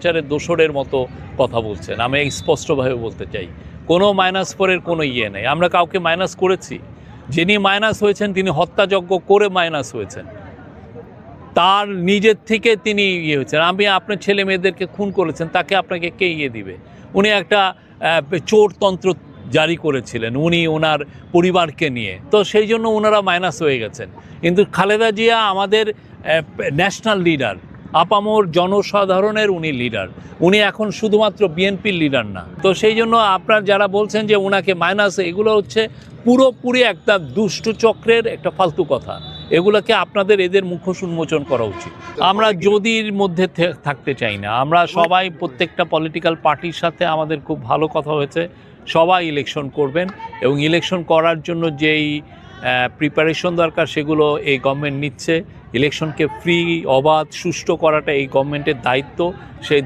স্বৈরাচারের দোসরের মতো কথা বলছেন। আমি স্পষ্টভাবে বলতে চাই, কোনো মাইনাস ফোরের কোনো ইয়ে নেই। আমরা কাউকে মাইনাস করেছি। যিনি মাইনাস হয়েছেন, তিনি হত্যাযজ্ঞ করে মাইনাস হয়েছেন। তার নিজের থেকে তিনি ইয়ে হয়েছেন। আমি আপনার ছেলে মেয়েদেরকে খুন করেছেন, তাকে আপনাকে কে ইয়ে দিবে? উনি একটা চোরতন্ত্র জারি করেছিলেন উনি ওনার পরিবারকে নিয়ে। তো সেই জন্য ওনারা মাইনাস হয়ে গেছেন। কিন্তু খালেদা জিয়া আমাদের ন্যাশনাল লিডার আপামর জনসাধারণের উনি লিডার উনি এখন শুধুমাত্র বিএনপির লিডার না। তো সেই জন্য আপনার যারা বলছেন যে ওনাকে মাইনাস এগুলো হচ্ছে পুরোপুরি একটা দুষ্টু চক্রের একটা ফালতু কথা। এগুলোকে আপনাদের এদের মুখোশ উন্মোচন করা উচিত। আমরা যদির মধ্যে থাকতে চাই না। আমরা সবাই প্রত্যেকটা পলিটিক্যাল পার্টির সাথে আমাদের খুব ভালো কথা হয়েছে। সবাই ইলেকশন করবেন এবং ইলেকশন করার জন্য যেই প্রিপারেশন দরকার, সেগুলো এই গভর্নমেন্ট নিচ্ছে। ইলেকশনকে ফ্রি অবাধ, সুষ্ঠু করাটা এই গভর্নমেন্টের দায়িত্ব। সেই